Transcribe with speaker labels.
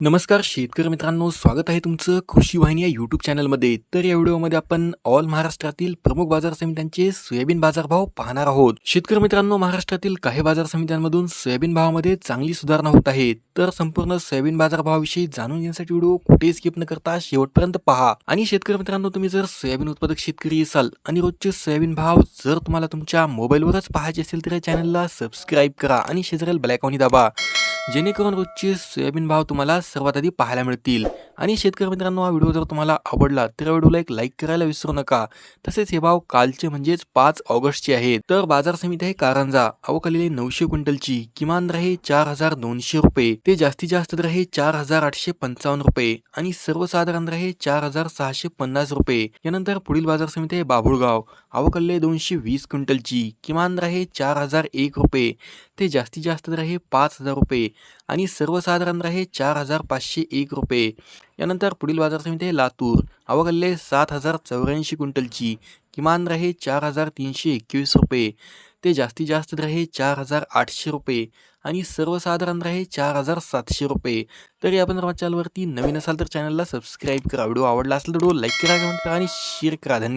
Speaker 1: नमस्कार शेतकरी मित्रांनो स्वागत आहे तुमचं कृषी वाहिनी या यूट्यूब चॅनलमध्ये तर या व्हिडिओमध्ये आपण ऑल महाराष्ट्रातील प्रमुख बाजार समित्यांचे सोयाबीन बाजारभाव पाहणार आहोत. शेतकरी मित्रांनो महाराष्ट्रातील काही बाजार समित्यांमधून सोयाबीन भावामध्ये चांगली सुधारणा होत आहे. तर संपूर्ण सोयाबीन बाजारभावाविषयी जाणून घेण्यासाठी व्हिडिओ कुठेही स्किप न करता शेवटपर्यंत पहा. आणि शेतकरी मित्रांनो तुम्ही जर सोयाबीन उत्पादक शेतकरी असाल आणि रोजचे सोयाबीन भाव जर तुम्हाला तुमच्या मोबाईलवरच पाहायचे असेल तर या चॅनलला सबस्क्राईब करा आणि शेजारील ब्लॅकॉनी दाबा. जेणेकरून रोजचे सोयाबीन भाव तुम्हाला सर्वात आधी पाहायला मिळतील. आणि शेतकरी मित्रांनो हा व्हिडिओ जर तुम्हाला आवडला तर व्हिडिओला एक लाईक करायला विसरू नका. तसेच हे भाव कालचे म्हणजेच पाच ऑगस्टचे आहेत. तर बाजार समिती आहे कारंजा. अवकालेली नऊशे क्विंटलची. किमान दर आहे चार हजार दोनशे रुपये. ते जास्तीत जास्त दर आहे चार हजार आठशे पंचावन्न रुपये. आणि सर्वसाधारण दर आहे चार हजार सहाशे पन्नास रुपये. यानंतर पुढील बाजार समिती आहे बाभुळगाव. अवकल्ले दोनशे वीस क्विंटलची. किमान दर आहे चार हजार एक रुपये. ते जास्तीत जास्त दर आहे पाच हजार रुपये. आणि सर्वसाधारण आहे चार हजार पाचशे एक रुपये. यानंतर पुढील बाजार समिती आहे लातूर. अवघल्ले सात हजार चौऱ्याऐंशी क्विंटलची. किमान राहे चार हजार तीनशे एकवीस रुपये. ते जास्तीत जास्त राहे चार हजार आठशे रुपये. आणि सर्वसाधारण राहे आहे चार हजार सातशे रुपये. तरी आपण चॅनलवरती नवीन असाल तर चॅनलला सबस्क्राईब करा. व्हिडिओ आवडला असेल तर व्हिडिओ लाईक करा कमेंट करा आणि शेअर करा. धन्यवाद.